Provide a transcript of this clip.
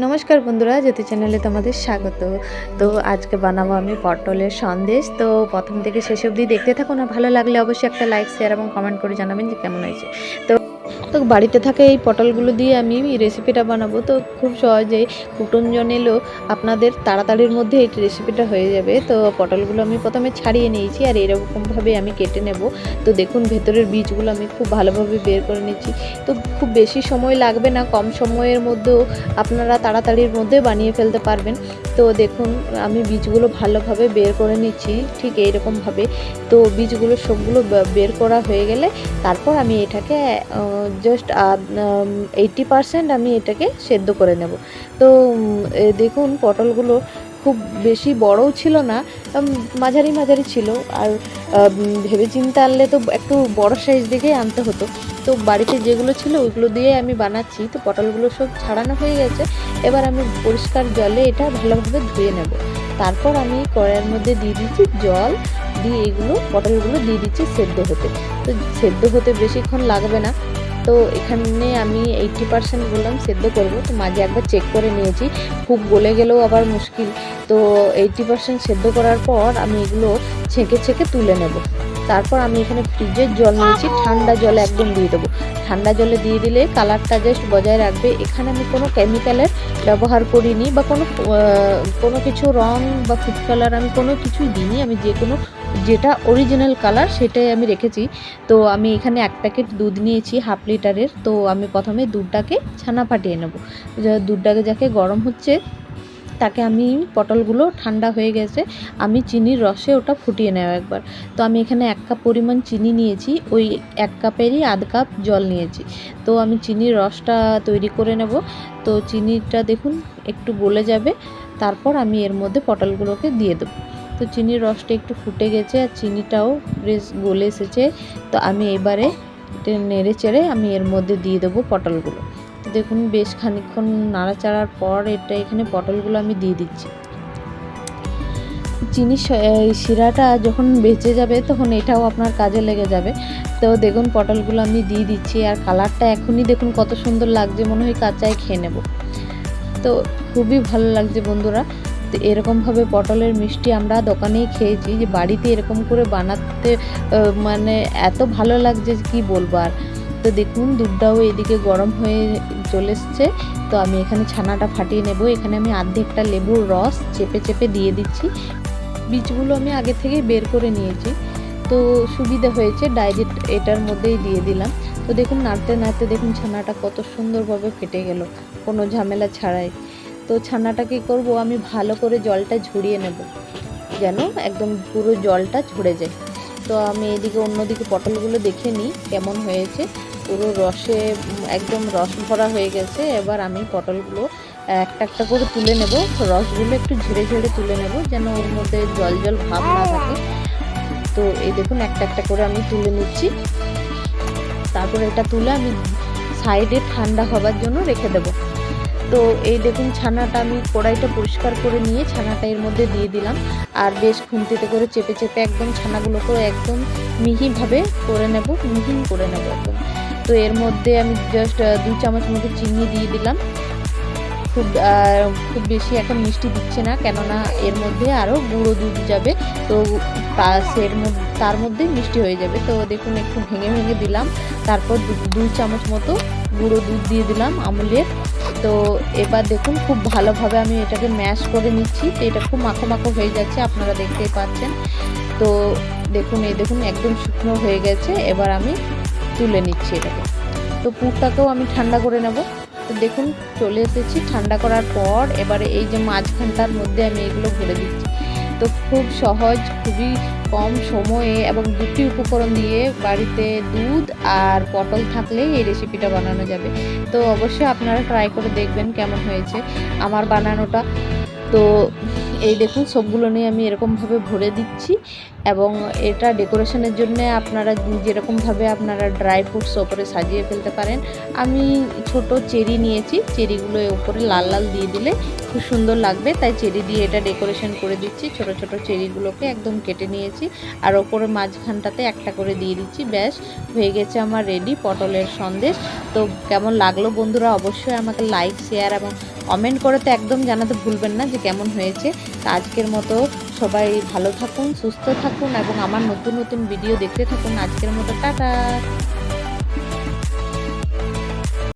নমস্কার বন্ধুরা, জ্যোতি চ্যানেলে তোমাদের স্বাগত। তো আজকে বানাবো আমি পটলের সন্দেশ। তো প্রথম থেকে শেষ অবধি দেখতে থাকো না, ভালো লাগলে অবশ্যই একটা লাইক শেয়ার এবং কমেন্ট করে জানাবেন যে কেমন হয়েছে। তো তো বাড়িতে থাকা এই পটলগুলো দিয়ে আমি রেসিপিটা বানাবো। তো খুব সহজেই কুটনজন এলেও আপনাদের তাড়াতাড়ির মধ্যে এই রেসিপিটা হয়ে যাবে। তো পটলগুলো আমি প্রথমে ছাড়িয়ে নিয়েছি আর এরকমভাবে আমি কেটে নেব। তো দেখুন, ভেতরের বীজগুলো আমি খুব ভালোভাবে বের করে নিচ্ছি। তো খুব বেশি সময় লাগবে না, কম সময়ের মধ্যেও আপনারা তাড়াতাড়ির মধ্যে বানিয়ে ফেলতে পারবেন। তো দেখুন, আমি বীজগুলো ভালোভাবে বের করে নিচ্ছি, ঠিক এইরকমভাবে। তো বীজগুলো সবগুলো বের করা হয়ে গেলে তারপর আমি এটাকে জাস্ট এইটটি পারসেন্ট আমি এটাকে সেদ্ধ করে নেব। তো দেখুন পটলগুলো খুব বেশি বড়ও ছিল না মাঝারি মাঝারি ছিল। আর ভেবে চিন্তে আনলে তো একটু বড় সাইজ দেখেই আনতে হতো। তো বাড়িতে যেগুলো ছিল ওইগুলো দিয়ে আমি বানাচ্ছি। তো পটলগুলো সব ছাড়ানো হয়ে গেছে। এবার আমি পরিষ্কার জলে এটা ভালোভাবে ধুয়ে নেব। তারপর আমি কড়াইয়ের মধ্যে দিয়ে দিচ্ছি জল। দিয়ে এগুলো, পটলগুলো দিয়ে দিচ্ছি সেদ্ধ হতে। তো সেদ্ধ হতে বেশিক্ষণ লাগবে না। তো এখানে আমি এইটটি পার্সেন্ট বললাম সেদ্ধ করব। তো মাঝে একবার চেক করে নিয়েছি। খুব গলে গেলেও আবার মুশকিল। তো এইটটি পার্সেন্ট সেদ্ধ করার পর আমি এগুলো ছেঁকে ছেঁকে তুলে নেব। তারপর আমি এখানে ফ্রিজের জল নিয়েছি। ঠান্ডা জলে একদম দিয়ে দেবো। ঠান্ডা জলে দিয়ে দিলে কালারটা জাস্ট বজায় রাখবে। এখানে আমি কোনো কেমিক্যালের ব্যবহার করিনি বা কোনো কোনো কিছু রং বা ফুড কালার আমি কোনো কিছুই দিইনি। আমি যে কোনো যেটা অরিজিনাল কালার সেটাই আমি রেখেছি। তো আমি এখানে এক প্যাকেট দুধ নিয়েছি হাফ লিটারের তো আমি প্রথমে দুধটাকে ছানা ফাটিয়ে নেব। দুধটাকে যাকে গরম হচ্ছে, তাকে আমি পটলগুলো ঠান্ডা হয়ে গেছে, আমি চিনির রসে ওটা ফুটিয়ে নেব একবার। তো আমি এখানে এক কাপ পরিমাণ চিনি নিয়েছি, ওই এক কাপেরই আধ কাপ জল নিয়েছি। তো আমি চিনির রসটা তৈরি করে নেব। তো চিনিটা দেখুন, একটু গলে যাবে। তারপর আমি এর মধ্যে পটলগুলোকে দিয়ে দেবো। তো চিনির রসটা একটু ফুটে গেছে আর চিনিটাও বেশ গলে এসেছে। তো আমি এবারে নেড়ে চেড়ে আমি এর মধ্যে দিয়ে দেবো পটলগুলো। দেখুন, বেশ খানিকক্ষণ নাড়াচাড়ার পর এটা এখানে পটলগুলো আমি দিয়ে দিচ্ছি। চিনি শিরাটা যখন বেঁচে যাবে তখন এটাও আপনার কাজে লেগে যাবে। তো দেখুন, পটলগুলো আমি দিয়ে দিচ্ছি আর কালারটা এখনই দেখুন কত সুন্দর লাগছে, মনে হয় কাঁচায় খেয়ে নেব। তো খুবই ভালো লাগছে বন্ধুরা। তো এরকমভাবে পটলের মিষ্টি আমরা দোকানেই খেয়েছি, যে বাড়িতে এরকম করে বানাতে মানে এত ভালো লাগছে কি বলব আর। তো দেখুন দুধটাও এদিকে গরম হয়ে চলে এসছে, তো আমি এখানে ছানাটা ফাটিয়ে নেব। এখানে আমি অর্ধেকটা লেবুর রস চেপে চেপে দিয়ে দিচ্ছি। বীজগুলো আমি আগে থেকে বের করে নিয়েছি। তো সুবিধা হয়েছে ডাইরেক্ট এটার মধ্যেই দিয়ে দিলাম। তো দেখুন নাড়তে নাড়তে দেখুন ছানাটা কত সুন্দরভাবে ফেটে গেল, কোনো ঝামেলা ছাড়াই। তো ছানাটা কী করব? আমি ভালো করে জলটা ঝরিয়ে নেব। যেন একদম পুরো জলটা ঝরে যায়। তো আমি এদিকে অন্যদিকে পটলগুলো দেখে নিই, কেমন হয়েছে। পুরো রসে, একদম রস ভরা হয়ে গেছে। এবার আমি পটলগুলো একটা একটা করে তুলে নেব। রসগুলো একটু ঝেড়ে ঝেড়ে তুলে নেব, যেন ওর মধ্যে জল জল ভাব না থাকে। তো এই দেখুন, একটা একটা করে আমি তুলে নিচ্ছি। তারপর এটা তুলে আমি সাইডে ঠান্ডা হবার জন্য রেখে দেব। তো এই দেখুন ছানাটা আমি কড়াইটা পরিষ্কার করে নিয়ে ছানাটা এর মধ্যে দিয়ে দিলাম। আর বেশ খুন্তিতে করে চেপে চেপে একদম ছানাগুলোকে একদম মিহিভাবে করে নেব মিহি করে নেব একদম। তো এর মধ্যে আমি জাস্ট দুই চামচ মতো চিনি দিয়ে দিলাম। খুব খুব বেশি এখন মিষ্টি দিচ্ছে না, কেননা এর মধ্যে আরও গুঁড়ো দুধ যাবে। তো সের মধ্যে, তার মধ্যেই মিষ্টি হয়ে যাবে। তো দেখুন একটু ভেঙে ভেঙে দিলাম। তারপর দুই চামচ মতো গুঁড়ো দুধ দিয়ে দিলাম আমুলের। তো এবার দেখুন, খুব ভালোভাবে আমি এটাকে ম্যাশ করে নিচ্ছি। তো এটা খুব মাখো মাখো হয়ে যাচ্ছে আপনারা দেখতেই পাচ্ছেন। তো দেখুন, এই দেখুন, একদম শুকনো হয়ে গেছে। এবার আমি তুলে নিচ্ছি এটাকে। তো পুরটাকেও আমি ঠান্ডা করে নেব। তো দেখুন, চলে এসেছি ঠান্ডা করার পর। এবারে এই যে মাঝখানটার মধ্যে আমি এগুলো ভরে দিচ্ছি। তো খুব সহজ, খুবই কম সময়ে এবং দুটি উপকরণ দিয়ে বাড়িতে দুধ আর পটল থাকলে এই রেসিপিটা বানানো যাবে। তো অবশ্যই আপনারা ট্রাই করে দেখবেন কেমন হয়েছে আমার বানানোটা। তো এই দেখুন, সবগুলো নিয়ে আমি এরকমভাবে ভরে দিচ্ছি এবং এটা ডেকোরেশনের জন্য আপনারা যেরকমভাবে আপনারা ড্রাই ফ্রুটস ওপরে সাজিয়ে ফেলতে পারেন। আমি ছোট চেরি নিয়েছি, চেরিগুলো ওপরে লাল লাল দিয়ে দিলে খুব সুন্দর লাগবে। তাই চেরি দিয়ে এটা ডেকোরেশন করে দিচ্ছি, ছোট ছোট চেরিগুলোকে একদম কেটে নিয়েছি আর ওপরে মাঝখানটাতে একটা করে দিয়ে দিচ্ছি। ব্যাস, হয়ে গেছে আমার রেডি পটলের সন্দেশ। তো কেমন লাগল বন্ধুরা? অবশ্যই আমাকে লাইক, শেয়ার এবং কমেন্ট করে তো একদম জানাতে ভুলবেন না যে কেমন হয়েছে। তা আজকের মতো সবাই ভালো থাকুন, সুস্থ থাকুন এবং আমার নতুন নতুন ভিডিও দেখতে থাকুন। আজকের মতো, টাটা!